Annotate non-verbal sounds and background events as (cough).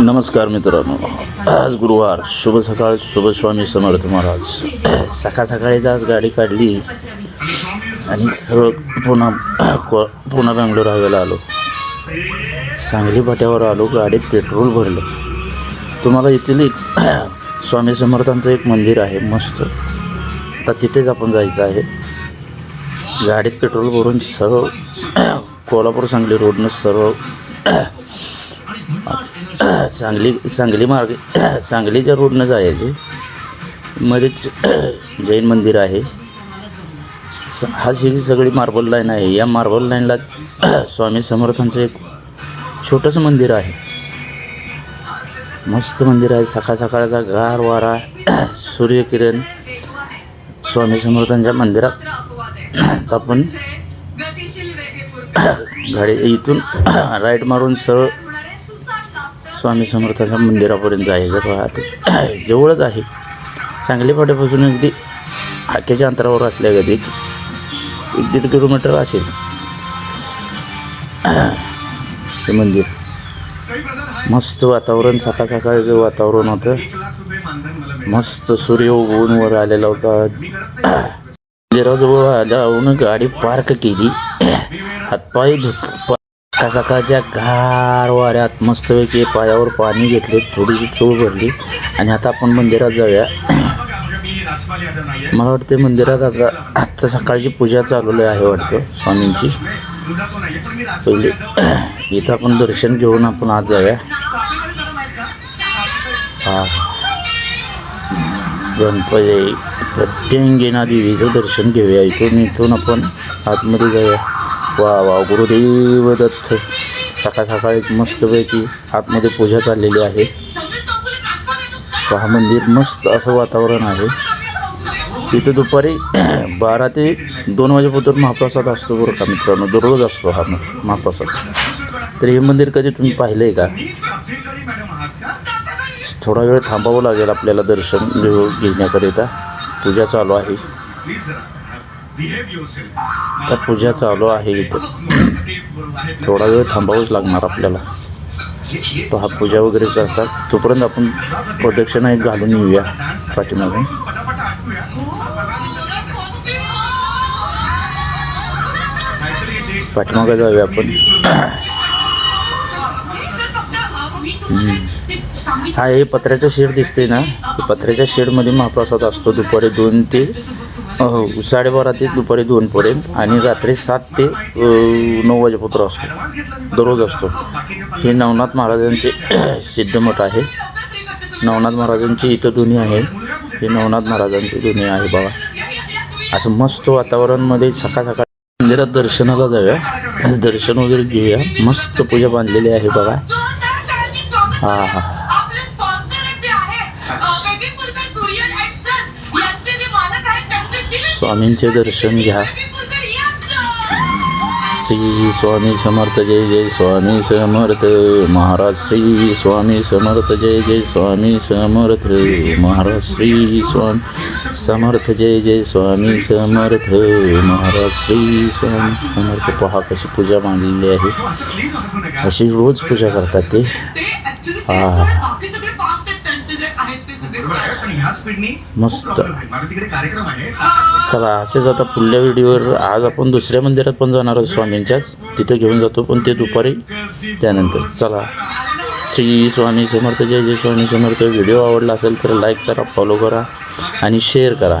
नमस्कार मित्रांनो. आज गुरुवार. शुभ सकाळ शुभ स्वामी समर्थ महाराज. सकाळ सकाळीच आज गाडी काढली. आणि सरळ पुन्हा पुन्हा बँगलोर हायवेला आलो. सांगली पाट्यावर आलो गाडीत पेट्रोल भरलं. तुम्हाला येथील एक स्वामी समर्थांचं एक मंदिर आहे मस्त. आता तिथेच आपण जायचं आहे. गाडीत पेट्रोल भरून सरळ कोल्हापूर सांगली रोडनं सरळ सांगली सांगली मार्ग (clears throat) सांगलीच्या रोडनं जायचे. मध्येच (clears throat) जैन मंदिर आहे. हा ही सगळी मार्बल लाईन आहे. या मार्बल लाईनलाच (clears throat) स्वामी समर्थांचं एक छोटंसं मंदिर आहे. मस्त मंदिर आहे. सकाळ सकाळचा गार वारा सूर्यकिरण स्वामी समर्थांच्या मंदिरात. आपण गाडी इथून राईट मारून सरळ स्वामी समर्थाच्या मंदिरापर्यंत जायचं बघा ते (coughs) जवळच आहे. सांगली फाट्यापासून अगदी हाकेच्या अंतरावर असल्या कधी एक एक दीड किलोमीटर असेल. (coughs) हे मंदिर. मस्त वातावरण सकाळ सकाळचं वातावरण होतं. मस्त सूर्य उगवून वर आलेला होता. (coughs) मंदिराजवळ आल्याहून गाडी पार्क केली. हातपाय धुत आता सकाळच्या गार वाऱ्यात मस्तपैकी पायावर पाणी घेतले थोडीशी चूळ भरली आणि आता आपण मंदिरात जाऊया. मला वाटते मंदिरात आता आत्ता सकाळची पूजा चालवली आहे वाटतं स्वामींची. पहिले इथं आपण दर्शन घेऊन आपण आज जाऊया. हा. गणपती प्रत्यंगिना देवीचं दर्शन घेऊया. इथून इथून आपण आतमध्ये जाऊया. वा वा गुरुदेव दत्त. सकाळ सकाळी मस्तपैकी आतमध्ये पूजा चाललेली आहे. हा मंदिर मस्त असं वातावरण आहे. इथं दुपारी (clears throat) बारा ते दोन वाजेपर्यंत महाप्रसाद असतो बरं का मित्रांनो. दररोज असतो हा महाप्रसाद. तर हे मंदिर कधी तुम्ही पाहिलं आहे का? थोडा वेळ थांबावं लागेल आपल्याला दर्शन घेऊ घेण्याकरिता. पूजा चालू आहे. तर पूजा चालू आहे इथं. थोडा वेळ थांबावंच लागणार आपल्याला. तो हा पूजा वगैरे करतात. तोपर्यंत आपण प्रदक्षिणा एक घालून येऊया पाठीमागून पाठीमागं जाऊया आपण. हा हे पत्र्याचं शेड दिसते ना? पत्र्याच्या शेडमध्ये महाप्रसाद असतो दुपारी दोन ते हो साडेबारा ते दुपारी दोनपर्यंत आणि रात्री सात ते नऊ वाजेपर्यंत असतो. दररोज असतो. हे नवनाथ महाराजांचे (clears throat) सिद्धमठ आहे. नवनाथ महाराजांची इथं दुनी आहे. हे नवनाथ महाराजांची दुनी आहे बाबा. असं मस्त वातावरणमध्ये सकाळ सकाळ मंदिरात दर्शनाला जाऊया. दर्शन वगैरे घेऊया. मस्त पूजा बांधलेली आहे बघा हां हां. स्वामींचे दर्शन घ्या. श्री स्वामी समर्थ जय जय स्वामी समर्थ. महाराज श्री स्वामी समर्थ जय जय स्वामी समर्थ. महाराज श्री स्वामी समर्थ जय जय स्वामी समर्थ. महाराज श्री स्वामी समर्थ. पहा कशी पूजा मांडलेली आहे. अशी रोज पूजा करतात ते. हा. मस्त. तिकडे कार्यक्रम आहे. चला असेच आता पुढल्या व्हिडिओवर. आज आपण दुसऱ्या मंदिरात पण जाणार आहोत स्वामींच्याच. तिथं घेऊन जातो पण ते दुपारी. त्यानंतर चला. श्री स्वामी समर्थ जय जय स्वामी समर्थ. व्हिडिओ आवडला असेल तर लाईक करा फॉलो करा आणि शेअर करा.